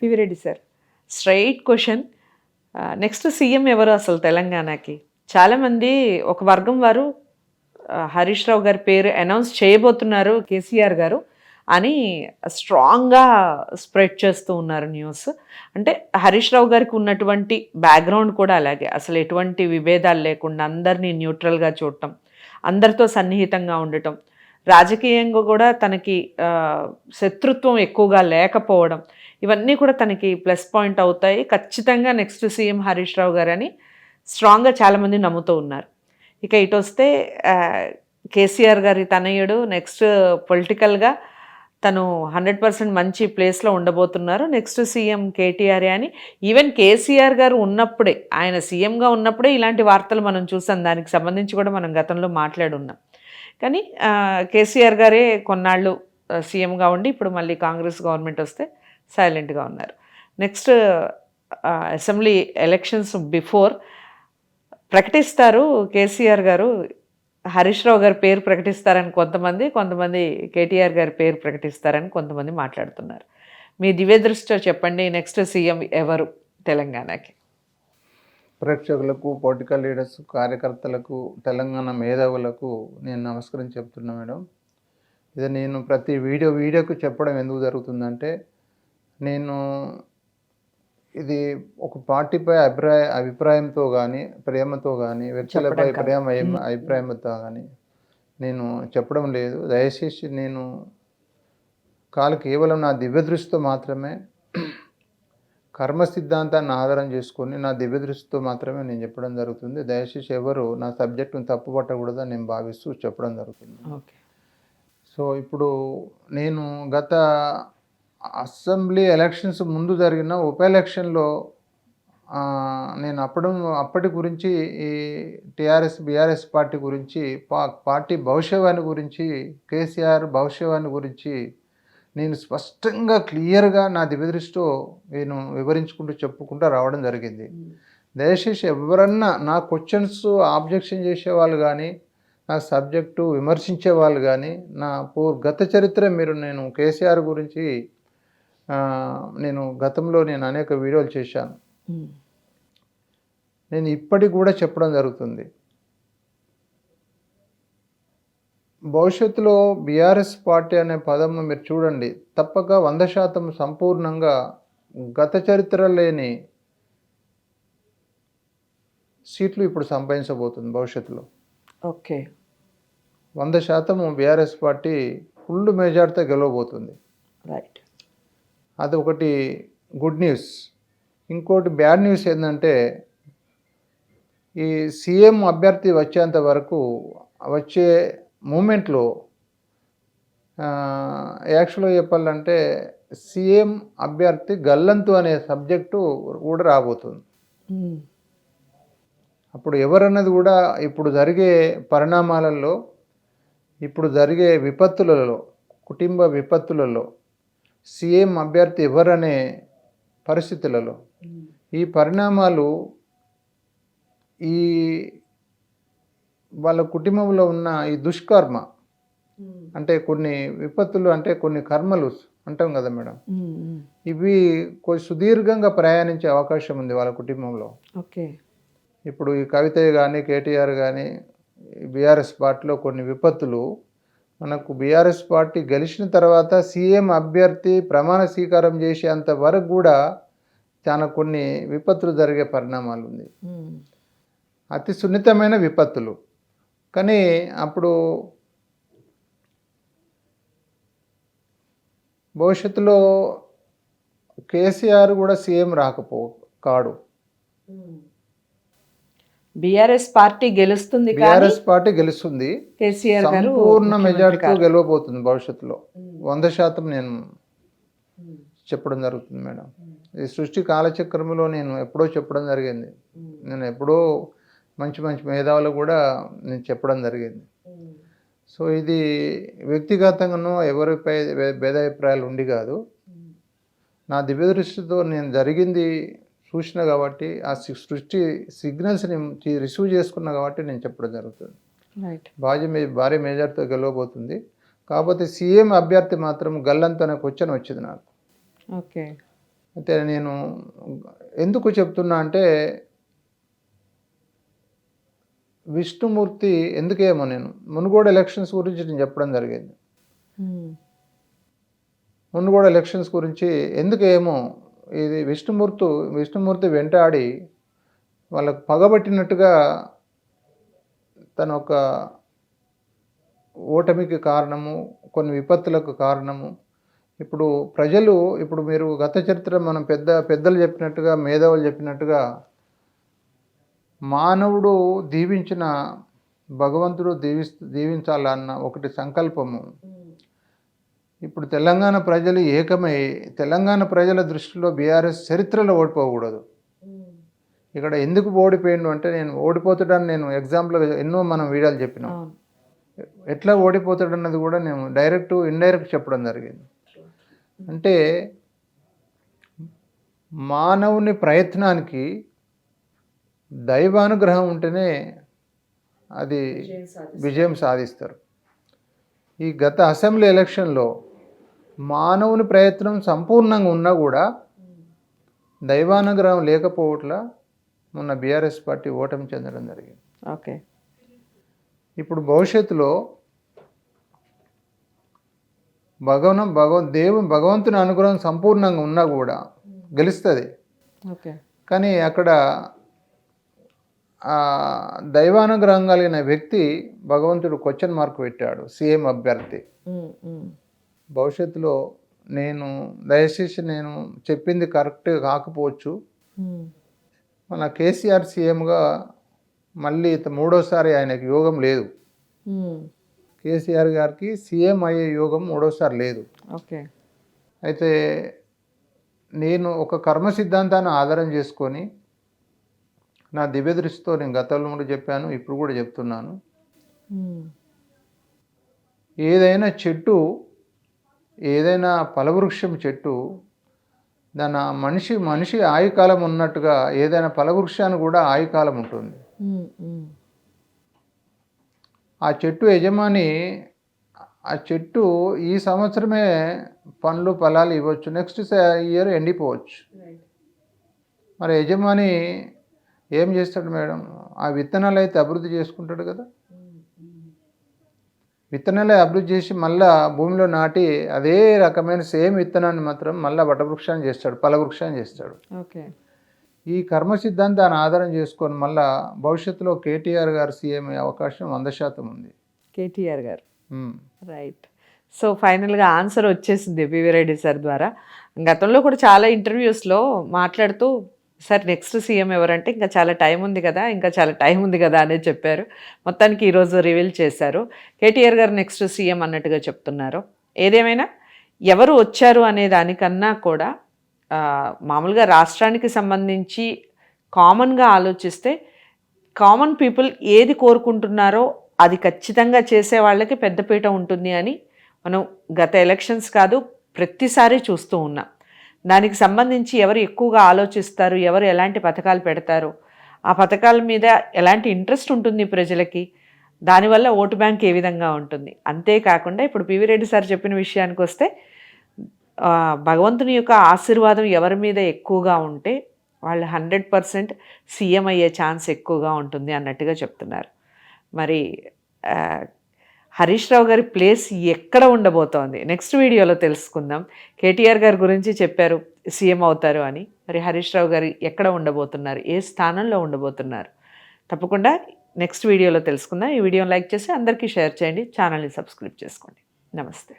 PV Reddy sir. Straight question next CM ఎవరు అసలు తెలంగాణకి? చాలామంది ఒక వర్గం వారు హరీష్ రావు గారి పేరు అనౌన్స్ చేయబోతున్నారు కేసీఆర్ గారు అని స్ట్రాంగ్గా స్ప్రెడ్ చేస్తూ ఉన్నారు న్యూస్ అంటే హరీష్ రావు గారికి ఉన్నటువంటి బ్యాక్గ్రౌండ్ కూడా అలాగే. అసలు ఎటువంటి విభేదాలు లేకుండా అందరినీ న్యూట్రల్గా చూడటం అందరితో సన్నిహితంగా ఉండటం రాజకీయంగా కూడా తనకి శత్రుత్వం ఎక్కువగా లేకపోవడం ఇవన్నీ కూడా తనకి ప్లస్ పాయింట్ అవుతాయి. ఖచ్చితంగా నెక్స్ట్ సీఎం హరీష్ రావు గారు అని స్ట్రాంగ్గా చాలామంది నమ్ముతూ ఉన్నారు. ఇక ఇటు వస్తే కేసీఆర్ గారి తనయుడు నెక్స్ట్ పొలిటికల్గా తను హండ్రెడ్ పర్సెంట్ మంచి ప్లేస్లో ఉండబోతున్నారు. నెక్స్ట్ సీఎం కేటీఆర్ అని. ఈవెన్ కేసీఆర్ గారు ఉన్నప్పుడే ఆయన సీఎంగా ఉన్నప్పుడే ఇలాంటి వార్తలు మనం చూసాం. దానికి సంబంధించి కూడా మనం గతంలో మాట్లాడున్నాం. కానీ కేసీఆర్ గారే కొన్నాళ్ళు సీఎంగా ఉండి ఇప్పుడు మళ్ళీ కాంగ్రెస్ గవర్నమెంట్ వస్తే సైలెంట్గా ఉన్నారు. నెక్స్ట్ అసెంబ్లీ ఎలక్షన్స్ బిఫోర్ ప్రకటిస్తారు కేసీఆర్ గారు. హరీష్ రావు గారి పేరు ప్రకటిస్తారని కొంతమంది కొంతమంది కేటీఆర్ గారి పేరు ప్రకటిస్తారని కొంతమంది మాట్లాడుతున్నారు. మీ దివ్య దృష్టిలో చెప్పండి నెక్స్ట్ సీఎం ఎవరు తెలంగాణకి? ప్రేక్షకులకు పొలిటికల్ లీడర్స్ కార్యకర్తలకు తెలంగాణ మేధావులకు నేను నమస్కారం చెప్తున్నా మేడం. ఇది నేను ప్రతి వీడియో వీడియోకు చెప్పడం ఎందుకు జరుగుతుందంటే నేను ఇది ఒక పార్టీపై అభిప్రాయ అభిప్రాయంతో కానీ ప్రేమతో కానీ వ్యక్తులపై. ప్రేమ అభి- అభిప్రాయంతో కానీ నేను చెప్పడం లేదు. దయచేసి నేను కాలు కేవలం నా దివ్య దృష్టితో మాత్రమే కర్మ సిద్ధాంతాన్ని ఆధారం చేసుకొని నా దివ్య దృష్టితో మాత్రమే నేను చెప్పడం జరుగుతుంది. దయచేసి ఎవరు నా సబ్జెక్టును తప్పు పట్టకూడదని నేను భావిస్తూ చెప్పడం జరుగుతుంది. ఓకే. సో ఇప్పుడు నేను గత అసెంబ్లీ ఎలక్షన్స్ ముందు జరిగిన ఉప ఎలక్షన్లో నేను అప్పుడు అప్పటి గురించి ఈ టిఆర్ఎస్ బీఆర్ఎస్ పార్టీ గురించి పా పార్టీ భవిష్యవాణి గురించి కేసీఆర్ భవిష్యవాణి గురించి నేను స్పష్టంగా క్లియర్గా నా దివ్యదృష్టితో నేను వివరించుకుంటూ చెప్పుకుంటూ రావడం జరిగింది. దయచేసి ఎవరన్నా నా క్వశ్చన్స్ ఆబ్జెక్షన్ చేసేవాళ్ళు కానీ నా సబ్జెక్టు విమర్శించే వాళ్ళు కానీ నా పూ గత చరిత్ర మీరు నేను కేసీఆర్ గురించి నేను గతంలో నేను అనేక వీడియోలు చేశాను. నేను ఇప్పటికి కూడా చెప్పడం జరుగుతుంది. భవిష్యత్తులో బీఆర్ఎస్ పార్టీ అనే పదము మీరు చూడండి. తప్పక వంద శాతం సంపూర్ణంగా గత చరిత్ర లేని సీట్లు ఇప్పుడు సంపాదించబోతుంది భవిష్యత్తులో. ఓకే. వంద శాతం బీఆర్ఎస్ పార్టీ ఫుల్ మెజార్టీతో గెలవబోతుంది. రైట్. అది ఒకటి గుడ్ న్యూస్. ఇంకోటి బ్యాడ్ న్యూస్ ఏంటంటే ఈ సీఎం అభ్యర్థి వచ్చేంత వరకు వచ్చే మూమెంట్లో యాక్చువల్గా చెప్పాలంటే సీఎం అభ్యర్థి గల్లంతు అనే సబ్జెక్టు కూడా రాబోతుంది. అప్పుడు ఎవరన్నది కూడా ఇప్పుడు జరిగే పరిణామాలలో ఇప్పుడు జరిగే విపత్తులలో కుటుంబ విపత్తులలో సీఎం అభ్యర్థి ఎవరనే పరిస్థితులలో ఈ పరిణామాలు ఈ వాళ్ళ కుటుంబంలో ఉన్న ఈ దుష్కర్మ అంటే కొన్ని విపత్తులు అంటే కొన్ని కర్మలు అంటాం కదా మేడం. ఇవి కొంచెం సుదీర్ఘంగా ప్రయాణించే అవకాశం ఉంది వాళ్ళ కుటుంబంలో. ఓకే. ఇప్పుడు ఈ కవితయ్య కానీ కేటీఆర్ కానీ బీఆర్ఎస్ పార్టీలో కొన్ని విపత్తులు మనకు బీఆర్ఎస్ పార్టీ గెలిచిన తర్వాత సీఎం అభ్యర్థి ప్రమాణ స్వీకారం చేసేంత వరకు కూడా చాలా కొన్ని విపత్తులు జరిగే పరిణామాలు ఉంది. అతి సున్నితమైన విపత్తులు. కానీ అప్పుడు భవిష్యత్తులో కేసీఆర్ కూడా సీఎం రాకపో కాడు. బీఆర్ఎస్ పార్టీ గెలుస్తుంది బీఆర్ఎస్ పార్టీ గెలుస్తుంది. కేసీఆర్ సంపూర్ణ మెజార్టీతో కాదు. గెలవబోతుంది భవిష్యత్తులో. వంద శాతం నేను చెప్పడం జరుగుతుంది మేడం. ఈ సృష్టి కాలచక్రంలో నేను ఎప్పుడో చెప్పడం జరిగింది. నేను ఎప్పుడో మంచి మంచి మేధావులు కూడా నేను చెప్పడం జరిగింది. సో ఇది వ్యక్తిగతంగానో ఎవరిపై భేదాభిప్రాయాలు ఉండి కాదు. నా దివ్య దృష్టితో నేను జరిగింది చూసిన కాబట్టి ఆ సృష్టి సిగ్నల్స్ని రిసీవ్ చేసుకున్నా కాబట్టి నేను చెప్పడం జరుగుతుంది. భారీ మే భారీ మేజర్తో గెలవబోతుంది. కాకపోతే సీఎం అభ్యర్థి మాత్రం గల్లంతో అనే క్వశ్చన్ వచ్చింది నాకు. ఓకే. అయితే నేను ఎందుకు చెప్తున్నా అంటే విష్ణుమూర్తి ఎందుకేమో నేను? మునుగోడు ఎలక్షన్స్ గురించి నేను చెప్పడం జరిగింది. మునుగోడు ఎలక్షన్స్ గురించి ఎందుకేమో? ఇది విష్ణుమూర్తి విష్ణుమూర్తి వెంటాడి వాళ్ళకు పగబట్టినట్టుగా తన ఒక ఓటమికి కారణము కొన్ని విపత్తులకు కారణము. ఇప్పుడు ప్రజలు ఇప్పుడు మీరు గత చరిత్ర మనం పెద్ద పెద్దలు చెప్పినట్టుగా మేధావులు చెప్పినట్టుగా మానవుడు దీవించిన భగవంతుడు దీవి దీవించాలన్న ఒకటి సంకల్పము. ఇప్పుడు తెలంగాణ ప్రజలు ఏకమై తెలంగాణ ప్రజల దృష్టిలో బీఆర్ఎస్ చరిత్రలో ఓడిపోకూడదు. ఇక్కడ ఎందుకు ఓడిపోయిండు అంటే నేను ఓడిపోతాడని నేను ఎగ్జాంపుల్ ఎన్నో మనం వీడియోలు చెప్పినాం. ఎట్లా ఓడిపోతాడు అన్నది కూడా నేను డైరెక్ట్ ఇండైరెక్ట్ చెప్పడం జరిగింది. అంటే మానవుని ప్రయత్నానికి దైవానుగ్రహం ఉంటేనే అది విజయం సాధిస్తారు. ఈ గత అసెంబ్లీ ఎలక్షన్లో మానవుని ప్రయత్నం సంపూర్ణంగా ఉన్నా కూడా దైవానుగ్రహం లేకపోవట్ల మొన్న బీఆర్ఎస్ పార్టీ ఓటమి చెందడం జరిగింది. ఓకే. ఇప్పుడు భవిష్యత్తులో భగవనం భగవ దేవుని భగవంతుని అనుగ్రహం సంపూర్ణంగా ఉన్నా కూడా గెలుస్తుంది. ఓకే. కానీ అక్కడ దైవానుగ్రహం కలిగిన వ్యక్తి భగవంతుడు క్వశ్చన్ మార్క్ పెట్టాడు సీఎం అభ్యర్థి. భవిష్యత్తులో నేను దయచేసి నేను చెప్పింది కరెక్ట్ కాకపోవచ్చు. మన కేసీఆర్ సీఎంగా మళ్ళీ మూడోసారి ఆయనకి యోగం లేదు. కేసీఆర్ గారికి సీఎం అయ్యే యోగం మూడోసారి లేదు. ఓకే. అయితే నేను ఒక కర్మ సిద్ధాంతాన్ని ఆధారం చేసుకొని నా దివ్య దృష్టితో నేను గతంలో కూడా చెప్పాను ఇప్పుడు కూడా చెప్తున్నాను. ఏదైనా చెట్టు ఏదైనా ఫలవృక్షం చెట్టు దాని మనిషి మనిషి ఆయుకాలం ఉన్నట్టుగా ఏదైనా ఫలవృక్షానికి కూడా ఆయుకాలం ఉంటుంది. ఆ చెట్టు యజమాని ఆ చెట్టు ఈ సంవత్సరమే పండ్లు ఫలాలు ఇవ్వచ్చు. నెక్స్ట్ ఇయర్ ఎండిపోవచ్చు. మరి యజమాని ఏం చేస్తాడు మేడం? ఆ విత్తనాలు అయితే అభివృద్ధి చేసుకుంటాడు కదా. విత్తనాలే అభివృద్ధి చేసి మళ్ళా భూమిలో నాటి అదే రకమైన సేమ్ విత్తనాన్ని మాత్రం మళ్ళా వటవృక్షాన్ని చేస్తాడు ఫలవృక్షాన్ని చేస్తాడు. ఓకే. ఈ కర్మ సిద్ధాంతాన్ని ఆధారం చేసుకొని మళ్ళా భవిష్యత్తులో కేటీఆర్ గారు సీఎం అయ్యే అవకాశం వంద శాతం ఉంది. కేటీఆర్ గారు. రైట్. సో ఫైనల్గా ఆన్సర్ వచ్చేసింది పివి రెడ్డి సార్ ద్వారా. గతంలో కూడా చాలా ఇంటర్వ్యూస్లో మాట్లాడుతూ సార్ నెక్స్ట్ సీఎం ఎవరంటే ఇంకా చాలా టైం ఉంది కదా ఇంకా చాలా టైం ఉంది కదా అనేది చెప్పారు. మొత్తానికి ఈరోజు రివీల్ చేశారు. కేటీఆర్ గారు నెక్స్ట్ సీఎం అన్నట్టుగా చెప్తున్నారు. ఏదేమైనా ఎవరు వచ్చారు అనే దానికన్నా కూడా మామూలుగా రాష్ట్రానికి సంబంధించి కామన్గా ఆలోచిస్తే కామన్ పీపుల్ ఏది కోరుకుంటున్నారో అది ఖచ్చితంగా చేసే వాళ్ళకి పెద్దపీట ఉంటుంది అని మనం గత ఎలక్షన్స్ కాదు ప్రతిసారి చూస్తూ ఉన్నాం. దానికి సంబంధించి ఎవరు ఎక్కువగా ఆలోచిస్తారు ఎవరు ఎలాంటి పథకాలు పెడతారు? ఆ పథకాల మీద ఎలాంటి ఇంట్రెస్ట్ ఉంటుంది ప్రజలకి? దానివల్ల ఓటు బ్యాంక్ ఏ విధంగా ఉంటుంది? అంతేకాకుండా ఇప్పుడు పివి రెడ్డి సార్ చెప్పిన విషయానికి వస్తే భగవంతుని యొక్క ఆశీర్వాదం ఎవరి మీద ఎక్కువగా ఉంటే వాళ్ళు హండ్రెడ్ పర్సెంట్ సీఎం అయ్యే ఛాన్స్ ఎక్కువగా ఉంటుంది అన్నట్టుగా చెప్తున్నారు. మరి హరీష్ రావు గారి ప్లేస్ ఎక్కడ ఉండబోతోంది? నెక్స్ట్ వీడియోలో తెలుసుకుందాం. కేటీఆర్ గారి గురించి చెప్పారు సీఎం అవుతారు అని. మరి హరీష్ రావు గారు ఎక్కడ ఉండబోతున్నారు? ఏ స్థానంలో ఉండబోతున్నారు? తప్పకుండా నెక్స్ట్ వీడియోలో తెలుసుకుందాం. ఈ వీడియోని లైక్ చేసి అందరికీ షేర్ చేయండి. ఛానల్ని సబ్స్క్రైబ్ చేసుకోండి. నమస్తే.